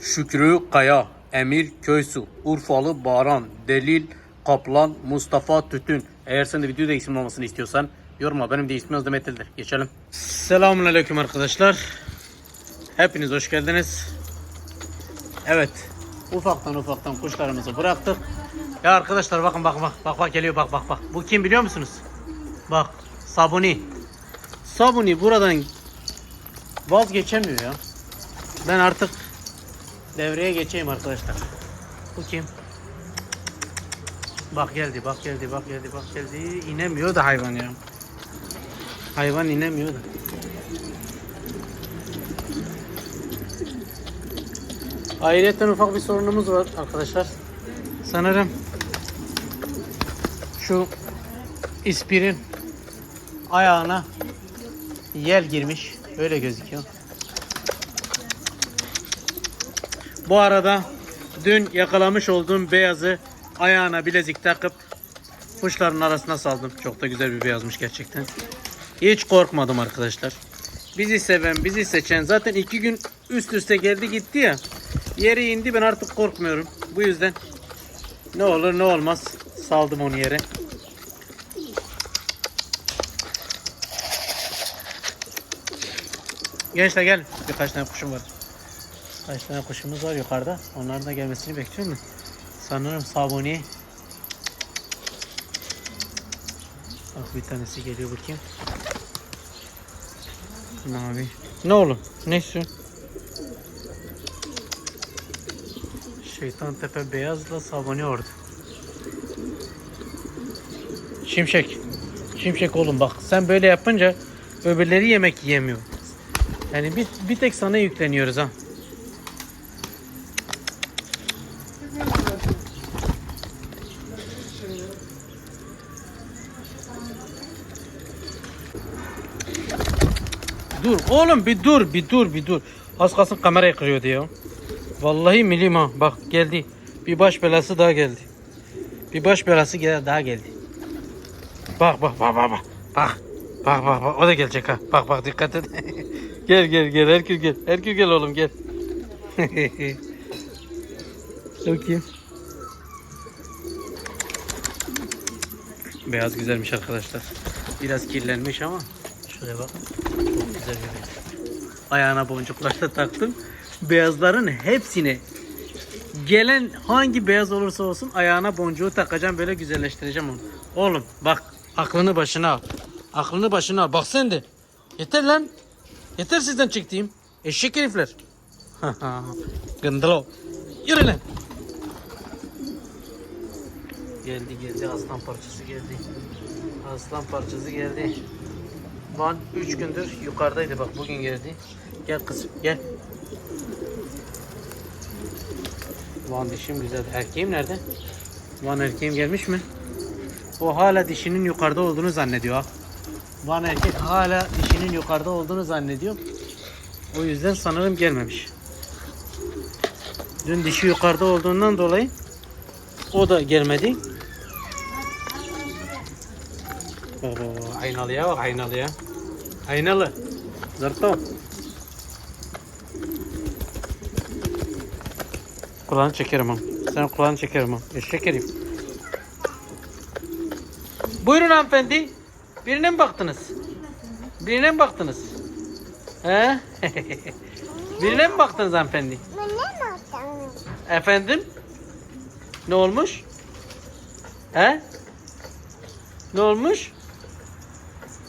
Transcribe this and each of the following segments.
Şükrü Kaya, Emir Köysu, Urfalı Baran, Delil Kaplan, Mustafa Tütün. Eğer sen de videoda isim olmasını istiyorsan yorumla. Benim de ismim Özdem Etil'dir. Geçelim. Selamun Aleyküm arkadaşlar. Hepiniz hoş geldiniz. Evet. Ufaktan ufaktan kuşlarımızı bıraktık. Ya arkadaşlar bakın bak bak bak bak geliyor bak bak bak. Bu kim biliyor musunuz? Bak Sabuni. Sabuni buradan vazgeçemiyor ya. Ben artık devreye geçeyim arkadaşlar. Bu kim? Bak geldi, bak geldi, bak geldi, bak geldi. İnemiyor da hayvan ya. Hayvan inemiyor da. Ayrıca ufak bir sorunumuz var arkadaşlar. Sanırım şu ispirin ayağına yel girmiş. Öyle gözüküyor. Bu arada dün yakalamış olduğum beyazı ayağına bilezik takıp kuşların arasına saldım. Çok da güzel bir beyazmış gerçekten. Hiç korkmadım arkadaşlar. Bizi seven, bizi seçen zaten iki gün üst üste geldi gitti ya. Yere indi ben artık korkmuyorum. Bu yüzden ne olur ne olmaz saldım onu yere. Gençler gel. Birkaç tane kuşum var. Kaç tane kuşumuz var yukarıda. Onların da gelmesini bekliyorum. Sanırım Sabuni. Bak bir tanesi geliyor bakayım. Mavi. Ne oğlum? Ne istiyorsun? Şeytan Tepe beyazla Sabuni orada. Şimşek. Şimşek oğlum bak sen böyle yapınca öbürleri yemek yiyemiyor. Yani bir, bir tek sana yükleniyoruz ha. Dur oğlum bir dur bir dur bir dur. Az kalsın kamerayı kırıyordu ya. Vallahi milim ha bak geldi. Bir baş belası daha geldi. Bir baş belası daha geldi. Bak bak bak bak bak. Bak. Bak bak bak o da gelecek ha. Bak bak dikkat et. gel gel gel Herkül gel. Herkül gel oğlum gel. Bakayım. Beyaz güzelmiş arkadaşlar. Biraz kirlenmiş ama şuraya bak. Güzel beyaz. Ayağına boncuklar da taktım. Beyazların hepsini gelen hangi beyaz olursa olsun ayağına boncuğu takacağım böyle güzelleştireceğim onu. Oğlum bak aklını başına al. Aklını başına al. Bak sen de. Yeter lan. Yeter sizden çektiğim. Eşek herifler. Gındalo. Yürü lan. Geldi geldi aslan parçası geldi. Aslan parçası geldi. Van 3 gündür yukarıdaydı bak bugün geldi. Gel kızım gel. Van dişim güzel. Erkeğim nerede? Van erkeğim gelmiş mi? O hala dişinin yukarıda olduğunu zannediyor. Van erkek hala dişinin yukarıda olduğunu zannediyor. O yüzden sanırım gelmemiş. Dün dişi yukarıda olduğundan dolayı o da gelmedi. Aynalıya bak aynalıya. Aynalı. Zırto. Kulağını çekerim ha. Sen kulağını çekerim ha. Eşek herif. Buyurun hanımefendi. Birine mi baktınız? Birine mi baktınız? He? Birine mi baktınız hanımefendi? Efendim? Ne olmuş? He? Ne olmuş?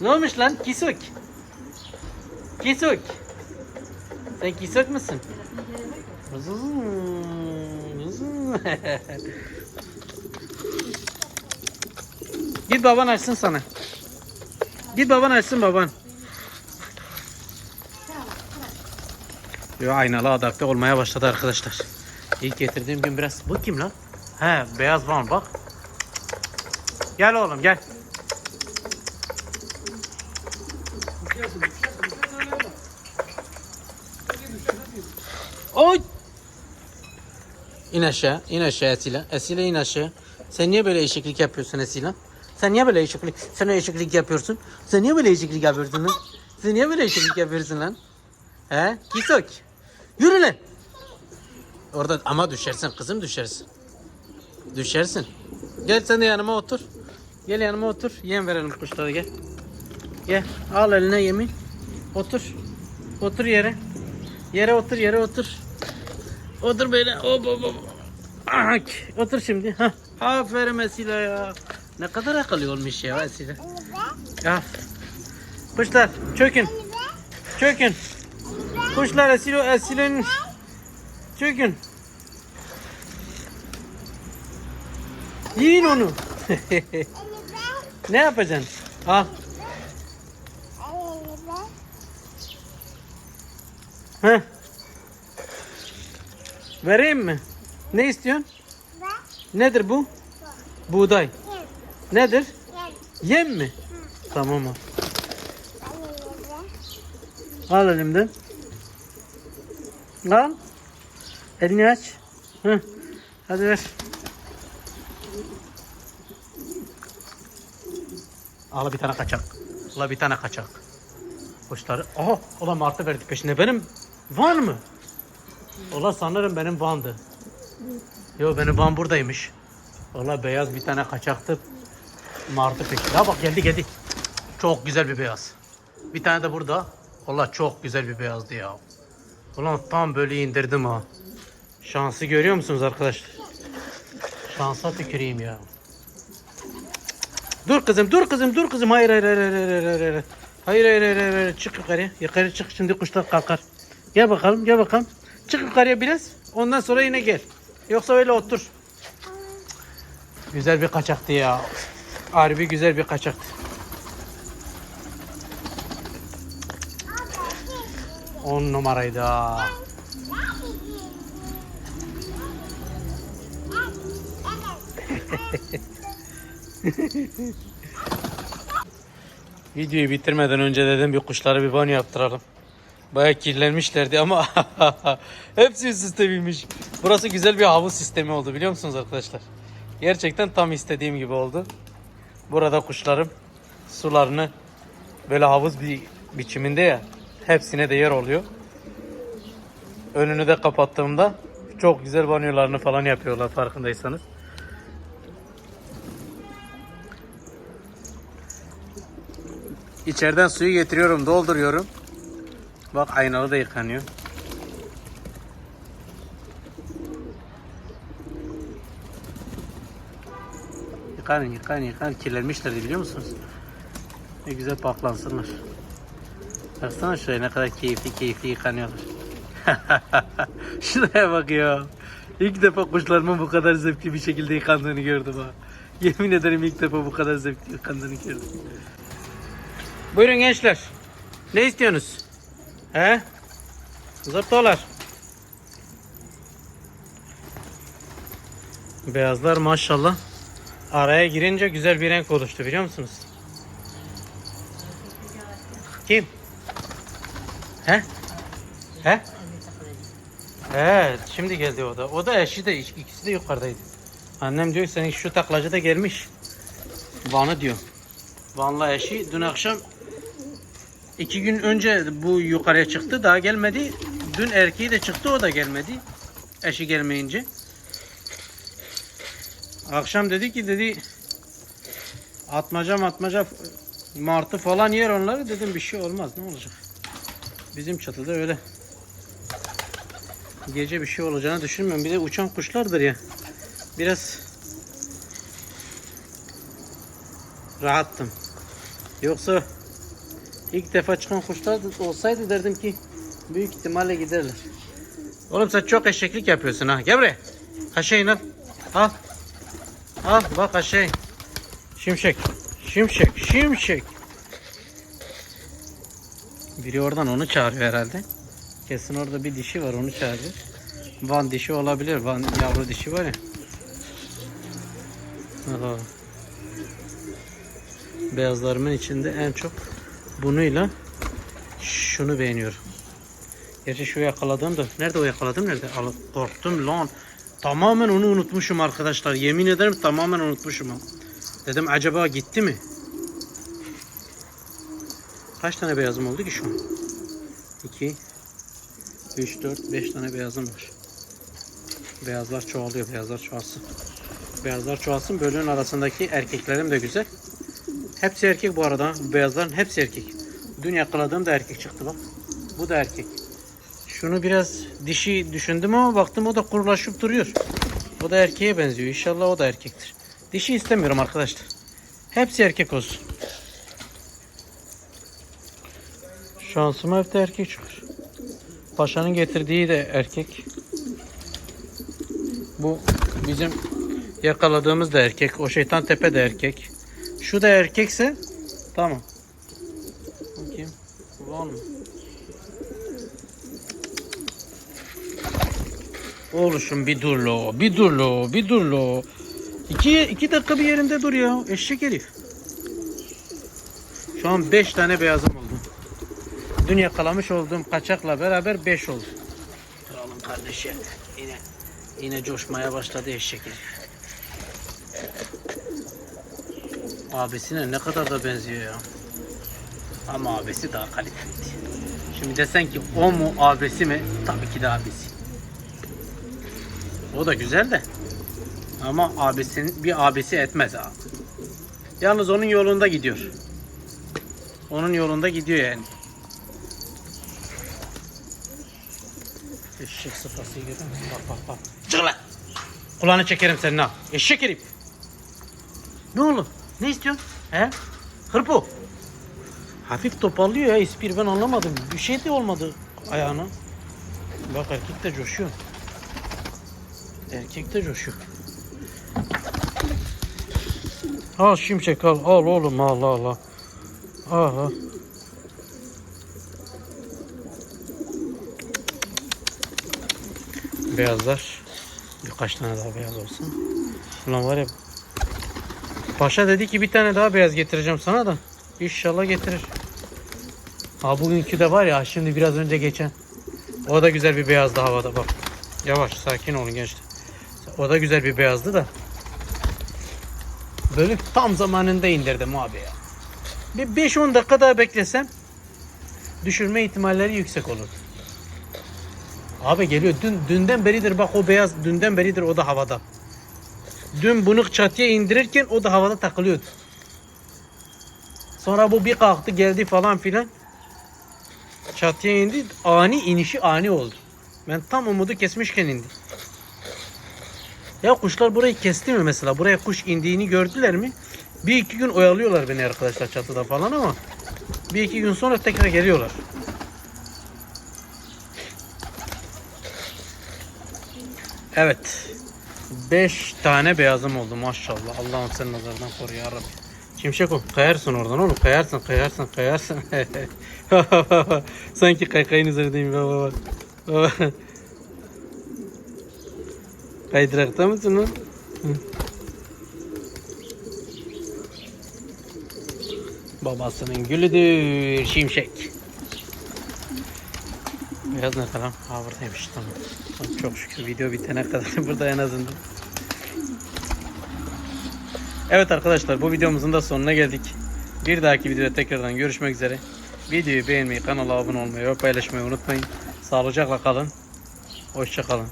Ne olmuş lan? Kisuk. Kisuk. Sen kisuk musun? Git baban açsın sana. Git baban açsın baban. Yo aynalı adapte olmaya başladı arkadaşlar. İlk getirdiğim gün biraz. Bu kim lan? He beyaz van bak. Gel oğlum gel. Oy! İn aşağı, in aşağı Esila. Esila in aşağı. Sen niye böyle eşeklik yapıyorsun Esila? Sen niye böyle eşeklik, sen eşeklik yapıyorsun? Sen niye böyle eşeklik yapıyorsun lan? Sen niye böyle eşeklik yapıyorsun lan? He? Kisok. Yürü lan. Orada ama düşersin kızım düşersin. Düşersin. Gel sen de yanıma otur. Gel yanıma otur. Yem verelim kuşlara gel. Gel al eline yemi. Otur. Otur yere. Yere otur yere otur. Otur böyle. Hop hop hop. Ak. Otur şimdi. Hah. Aferin Esile ya. Ne kadar akıllı olmuş ya Esile. Af. Kuşlar çökün. Çökün. Kuşlar Esile Esile'nin. Çökün. Yiyin onu. ne yapacaksın? Al. Heh. Vereyim mi? Ne istiyorsun? Nedir bu? Buğday. Nedir? Yem mi? Tamam al. Al elimden. Al. Elini aç. Hı. Hadi ver. Al bir tane kaçak. Al bir tane kaçak. Kuşları. Aha, ulan martı verdi peşine. Benim van mı? Ulan sanırım benim vandı. Yo benim van buradaymış. Ulan beyaz bir tane kaçaktı. Martı peşinde. Ha bak geldi geldi. Çok güzel bir beyaz. Bir tane de burada. Ulan çok güzel bir beyazdı ya. Ulan tam böyle indirdim ha. Şansı görüyor musunuz arkadaşlar? Şansa tüküreyim ya. Dur kızım, dur kızım, dur kızım. Hayır, hayır, hayır, hayır, hayır, hayır, hayır. Hayır, hayır, hayır, hayır. Çık yukarıya. Yukarı çık. Şimdi kuşlar kalkar. Gel bakalım, gel bakalım. Çık yukarıya biraz. Ondan sonra yine gel. Yoksa öyle otur. Güzel bir kaçaktı ya. Harbi güzel bir kaçaktı. On numaraydı ha. Videoyu bitirmeden önce dedim bir kuşlara bir banyo yaptıralım. Baya kirlenmişlerdi ama hepsi üst üste binmiş. Burası güzel bir havuz sistemi oldu biliyor musunuz arkadaşlar? Gerçekten tam istediğim gibi oldu. Burada kuşlarım sularını böyle havuz bir biçiminde ya hepsine de yer oluyor. Önünü de kapattığımda çok güzel banyolarını falan yapıyorlar farkındaysanız. İçeriden suyu getiriyorum, dolduruyorum. Bak aynalı da yıkanıyor. Yıkanın, yıkanın, yıkanın. Kirlenmişlerdi biliyor musunuz? Ne güzel paklansınlar. Baksana şuraya ne kadar keyifli keyifli yıkanıyorlar. Şuraya bak ya. İlk defa kuşlarımın bu kadar zevkli bir şekilde yıkandığını gördüm ha. Yemin ederim ilk defa bu kadar zevkli yıkandığını gördüm. Buyurun gençler. Ne istiyorsunuz? He? Zıptolar. Beyazlar maşallah. Araya girince güzel bir renk oluştu biliyor musunuz? Kim? He? He? Evet, şimdi geldi o da. O da eşi de ikisi de yukarıdaydı. Annem diyor senin şu taklacı da gelmiş. Van'ı diyor. Van'la eşi dün akşam iki gün önce bu yukarıya çıktı daha gelmedi. Dün erkeği de çıktı o da gelmedi. Eşi gelmeyince. Akşam dedi ki dedi atmaca matmaca martı falan yer onları dedim bir şey olmaz ne olacak. Bizim çatıda öyle. Gece bir şey olacağını düşünmüyorum. Bir de uçan kuşlardır ya. Biraz rahattım. Yoksa ilk defa çıkan kuşlar olsaydı derdim ki büyük ihtimalle giderler. Oğlum sen çok eşeklik yapıyorsun ha. Gel buraya. Kaşeyin al. Al. Al bak aşağı. Şimşek. Şimşek. Şimşek. Biri oradan onu çağırıyor herhalde. Kesin orada bir dişi var onu çağırıyor. Van dişi olabilir. Van yavru dişi var ya. Aha. Beyazlarımın içinde en çok bunuyla şunu beğeniyorum. Gerçi şu yakaladığım da nerede o yakaladım nerede? Al, korktum lan. Tamamen onu unutmuşum arkadaşlar. Yemin ederim tamamen unutmuşum. Dedim acaba gitti mi? Kaç tane beyazım oldu ki şu an? 2 3 4 5 tane beyazım var. Beyazlar çoğalıyor. Beyazlar çoğalsın. Beyazlar çoğalsın. Bölüğün arasındaki erkeklerim de güzel. Hepsi erkek bu arada. Bu beyazların hepsi erkek. Dün yakaladığım da erkek çıktı bak. Bu da erkek. Şunu biraz dişi düşündüm ama baktım o da kurulaşıp duruyor. O da erkeğe benziyor. İnşallah o da erkektir. Dişi istemiyorum arkadaşlar. Hepsi erkek olsun. Şansıma hep de erkek çıkıyor. Paşanın getirdiği de erkek. Bu bizim yakaladığımız da erkek. O şeytan tepe de erkek. Şu da erkekse tamam. Bakayım. Var mı? Oğluşum bir dur lo, bir dur lo, bir dur lo. İki, iki dakika bir yerinde dur ya. Eşek herif. Şu an beş tane beyazım oldu. Dün yakalamış olduğum kaçakla beraber beş oldu. Kralın kardeşi yine yine coşmaya başladı eşek herif. Abisine ne kadar da benziyor ya. Ama abisi daha kaliteliydi. Şimdi desen ki o mu abisi mi? Tabii ki de abisi. O da güzel de. Ama abisinin bir abisi etmez abi. Yalnız onun yolunda gidiyor. Onun yolunda gidiyor yani. Eşek sıfası görüyor musun? Bak bak bak. Çık lan. Kulağını çekerim senin ha. Eşek herif. Ne oğlum? Ne istiyorsun? He? Hırpo. Hafif toparlıyor ya ispir ben anlamadım. Bir şey de olmadı ayağına. Bak erkek de coşuyor. Erkek de coşuyor. Al şimşek al. Al oğlum al al al. Al al. Beyazlar. Birkaç tane daha beyaz olsun. Ulan var ya. Paşa dedi ki bir tane daha beyaz getireceğim sana da. İnşallah getirir. Ha bugünkü de var ya şimdi biraz önce geçen. O da güzel bir beyazdı havada bak. Yavaş sakin olun gençler. O da güzel bir beyazdı da. Böyle tam zamanında indirdim abi ya. Bir 5-10 dakika daha beklesem düşürme ihtimalleri yüksek olur. Abi geliyor. Dün dünden beridir bak o beyaz dünden beridir o da havada. Dün bunu çatıya indirirken o da havada takılıyordu. Sonra bu bir kalktı geldi falan filan. Çatıya indi. Ani inişi ani oldu. Ben tam umudu kesmişken indi. Ya kuşlar burayı kesti mi mesela? Buraya kuş indiğini gördüler mi? Bir iki gün oyalıyorlar beni arkadaşlar çatıda falan ama bir iki gün sonra tekrar geliyorlar. Evet. 5 tane beyazım oldu maşallah. Allah'ım sen nazardan koru ya Rabbi. Şimşek ol. Kayarsın oradan oğlum. Kayarsın, kayarsın, kayarsın. Sanki kaykayın üzerindeyim. Baba. Kaydırakta mısın lan? Babasının gülüdür şimşek. Beyaz ne falan? Ha buradaymış tamam. Çok şükür video bitene kadar burada en azından. Evet arkadaşlar bu videomuzun da sonuna geldik. Bir dahaki videoda tekrardan görüşmek üzere. Videoyu beğenmeyi, kanala abone olmayı ve paylaşmayı unutmayın. Sağlıcakla kalın. Hoşça kalın.